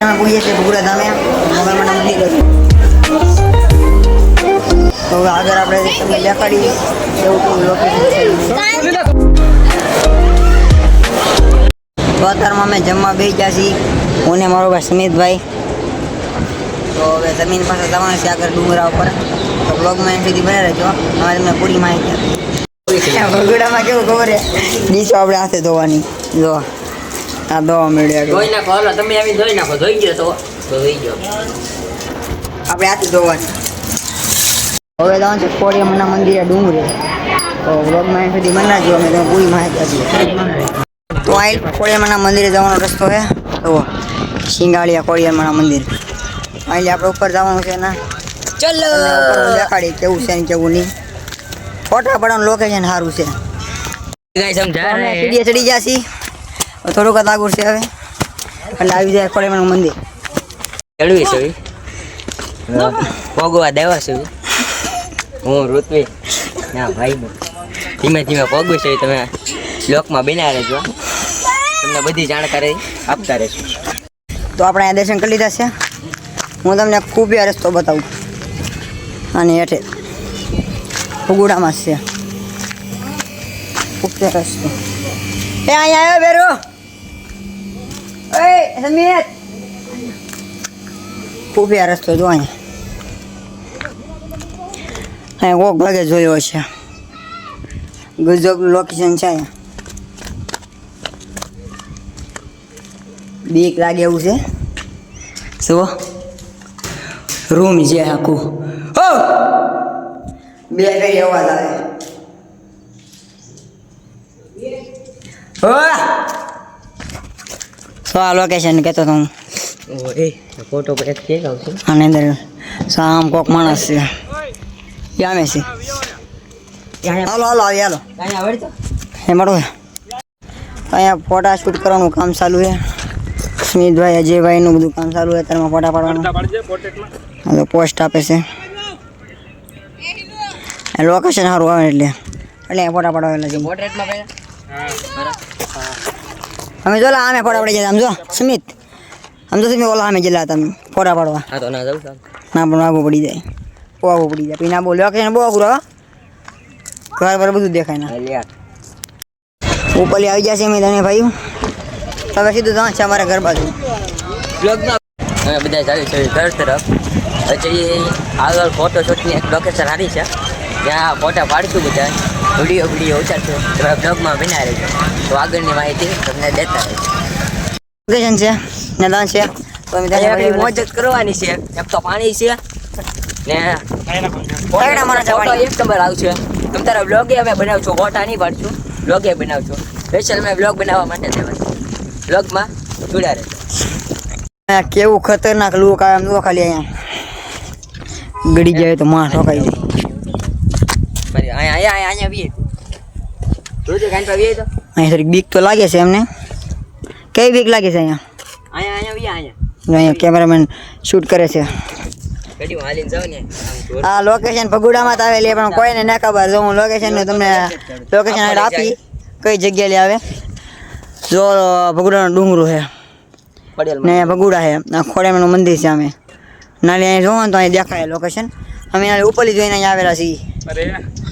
અમે પૂછીએ છીએ ભગુડા ધામે મોગલમાં મંદિર હતું તો હવે આગળ આપણે તમને દેખાડી એવું કેવું લોકેશન છે તો અત્યારમાં અમે જમવા બે ગયા છીએ હું ને મારો ભાઈ સમિતભાઈ તો હવે જમીન પાસે જવાનું છે આગળ ડુંગરા ઉપર તો બ્લોગમાં એમ સુધી બને રહેજો અમે તમને પૂરી માહિતી આપી ભગુડામાં કેવું ખબર છે ડીશો આપણે હાથે ધોવાની જો આ દો મળ્યા ધોઈ નાખો. હાલો તમે આવી ધોઈ નાખો. ધોઈ ગયો તો. ધોઈ ગયો. આપણે આથી ધોવાની. હવે જવાનું છે કોળિયામના મંદિરે ડુંગરે તો વ્લોગમાં એ સુધી બનાવજો. અમે તમે પૂરી માહિતી આપીએ. તો આઈ કોળિયામાના મંદિરે જવાનો રસ્તો છે. તો સિંગાળિયા કોળિયામાના મંદિર. અહીં આપણે ઉપર જવાનું છે ને ચલો! દેખાડી કેવું છે કેવું નહીં. ફોટા પડવાનું લોકેશન સારું છે. ચડી જશી થોડુંક આગળ છે હવે. એટલે આવી જાય કોળિયામનું મંદિર. ચડવી છે પગવા દેવા છે હું ઋત્વી ના ભાઈ ધીમે ધીમે પગવી છે તમે લોકમાં બિના રહેજો તમને બધી જાણકારી આપતા રહેશું. તો આપણે અહીંયા દર્શન કરી લીધા છે. હું તમને ખૂબ રસ્તો બતાવું. અને હેઠે. ઉગુડામાં છે. ખૂબ રસ્તો. એ અહીંયા આવ્યો બેરો એ સમીર ખૂબ રસ્તો જો અહીંયા. અહીંયા કોક ભાગે જોયો છે. ગજબ લોકેશન છે અહીંયા. બીક લાગે એવું છે. જુઓ. રૂમ છે આખું. હો બે કઈ અવાજ આવે. હો તો આ લોકેશન કહેતો તો હું. ફોટો એક છે આની અંદર સામ કોક માણસ છે. યામે છે. હાલો હાલો આવી હાલો. અહીંયા એ મળો અહીંયા ફોટા શૂટ કરવાનું કામ ચાલુ છે સ્મિતભાઈ અજયભાઈનું બધું કામ ચાલુ છે અત્યારમાં ફોટા પાડવાનું. હવે પોસ્ટ આપે છે. લોકેશન સારું આવે એટલે. એટલે ફોટા પોર્ટ્રેટમાં પહેલા. અમે જો આમે ફોટા પડી જાય આમ જો સ્મિત. તો સ્મિત ઓલા અમે ગયેલા તમે ફોટા પાડવા. હા તો ના જાવ ના પણ આગું પડી જાય. બહુ આગું પડી જાય. પછી ના બહુ કે બહુ અઘરું હો. ઘર પર બધું દેખાય ના. ઉપરલી આવી જશે અમે તને ભાઈ હવે સીધું ત્યાં છે અમારા ઘર બાજુ. બધા ચાલી છે ઘર તરફ. પછી આગળ ફોટો શૂટની એક લોકેશન સારી છે. ત્યાં ફોટા પાડીશું બધા વીડિયો વીડિયો ઉતારશું તમે બ્લોગમાં બના રહેજો. તો આગળની માહિતી તમને દેતા રહેજો. લોકેશન છે મેદાન છે. તો અમે મોજ કરવાની છે. એક તો પાણી છે. ને તગડા મારા ફોટો એક નંબર આવશે. તમે તારા બ્લોગે અમે બનાવશું ફોટા નહીં પાડશું. બ્લોગે બનાવશું. સ્પેશિયલ મેં બ્લોગ બનાવવા માટે દેવા બ્લોગમાં જોડ્યા રહેજો. કેવું ખતરનાક લુક આવે જુઓ ખાલી અહીંયા. ગળી જાય તો માં ઠોકાઈ જાય. અહીંયા અહીંયા અહીંયા વીએ જોજો કાંઈ પર વીએ તો. અહીંયા થોડીક બીક તો લાગે છે એમને. કઈ બીક લાગે છે અહીંયા? અહીંયા અહીંયા વીએ અહીંયા અહીંયા કેમેરામેન શૂટ કરે છે. આ લોકેશન ભગુડામાં આવેલી પણ કોઈને ના ખબર. જો હું લોકેશન તમને લોકેશન આપી કઈ જગ્યાએ લે આવે. જો ભગુડાનો ડુંગરો છે. ને ભગુડા છે. આ ખોડામાનું મંદિર છે અમે. નાની અહીંયા જોવો ને તો અહીં દેખાય લોકેશન અમે ઉપર ઉપરથી જોઈને અહીંયા આવેલા છીએ.